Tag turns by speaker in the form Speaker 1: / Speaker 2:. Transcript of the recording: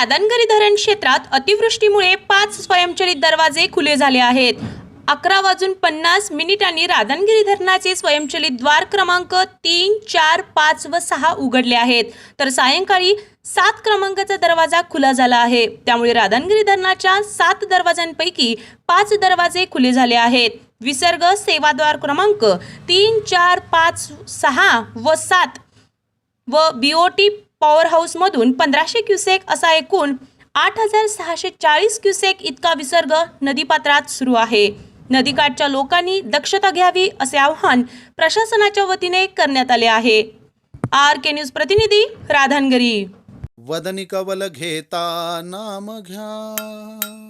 Speaker 1: रादानगरी धरण क्षेत्रात अतिवृष्टीमुळे पाच स्वयंचलित दरवाजे खुले झाले आहेत. अकरा वाजून पन्नास मिनिटांनी राधानगिरी धरणाचे स्वयंचलित द्वार क्रमांक तीन चार पाच व सहा उघडले आहेत. तर सायंकाळी सात क्रमांकाचा दरवाजा खुला झाला आहे. त्यामुळे राधानगिरी धरणाच्या सात दरवाजांपैकी पाच दरवाजे खुले झाले आहेत. विसर्ग सेवाद्वार क्रमांक तीन चार पाच सहा व सात व बीओटी पॉवर हाऊसमधून पंधराशे क्युसेक असा एकूण आठ हजार सहाशे चाळीस क्युसेक इतका विसर्ग नदीपात्रात सुरू आहे. नदीकाठच्या लोकांनी दक्षता घ्यावी असे आवाहन प्रशासनाच्या वतीने करण्यात आले आहे. आर के न्यूज प्रतिनिधी राधानगरी.
Speaker 2: वदनी कवल घेता नाम घ्या.